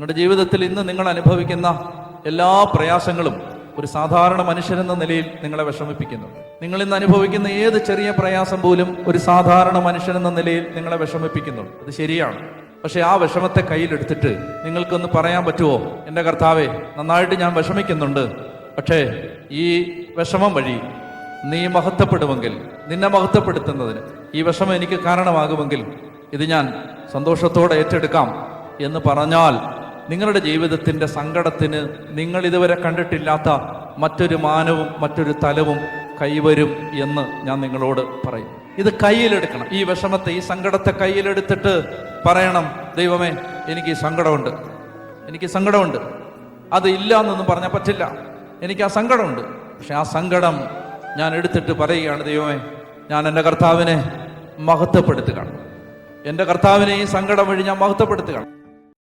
നിങ്ങളുടെ ജീവിതത്തിൽ ഇന്ന് നിങ്ങൾ അനുഭവിക്കുന്ന എല്ലാ പ്രയാസങ്ങളും ഒരു സാധാരണ മനുഷ്യനെന്ന നിലയിൽ നിങ്ങളെ വിഷമിപ്പിക്കുന്നു. നിങ്ങൾ ഇന്ന് അനുഭവിക്കുന്ന ഏത് ചെറിയ പ്രയാസം പോലും ഒരു സാധാരണ മനുഷ്യനെന്ന നിലയിൽ നിങ്ങളെ വിഷമിപ്പിക്കുന്നു. അത് ശരിയാണ്. പക്ഷെ ആ വിഷമത്തെ കയ്യിലെടുത്തിട്ട് നിങ്ങൾക്കൊന്ന് പറയാൻ പറ്റുമോ? എന്റെ കർത്താവെ നന്നായിട്ട് ഞാൻ വിഷമിക്കുന്നുണ്ട്. പക്ഷേ ഈ വിഷമം വഴി നീ മഹത്വപ്പെടുമെങ്കിൽ നിന്നെ മഹത്വപ്പെടുത്തുന്നതിന് ഈ വിഷമം എനിക്ക് കാരണമാകുമെങ്കിൽ ഇത് ഞാൻ സന്തോഷത്തോടെ ഏറ്റെടുക്കാം എന്ന് പറഞ്ഞാൽ നിങ്ങളുടെ ജീവിതത്തിന്റെ സങ്കടത്തിന് നിങ്ങൾ ഇതുവരെ കണ്ടിട്ടില്ലാത്ത മറ്റൊരു മാനവും മറ്റൊരു തലവും കൈവരും എന്ന് ഞാൻ നിങ്ങളോട് പറയും. ഇത് കയ്യിലെടുക്കണം. ഈ വിഷമത്തെ ഈ സങ്കടത്തെ കയ്യിലെടുത്തിട്ട് പറയണം ദൈവമേ എനിക്ക് ഈ സങ്കടമുണ്ട്. എനിക്ക് സങ്കടമുണ്ട്. അത് ഇല്ല എന്നൊന്നും പറഞ്ഞാൽ പറ്റില്ല. എനിക്ക് ആ സങ്കടമുണ്ട്. പക്ഷെ ആ സങ്കടം ഞാൻ എടുത്തിട്ട് പറയുകയാണ് ദൈവമേ ഞാൻ എന്റെ കർത്താവിനെ മഹത്വപ്പെടുത്തുകയാണ്. എന്റെ കർത്താവിനെ ഈ സങ്കടം വഴി ഞാൻ മഹത്വപ്പെടുത്തുകയാണ്.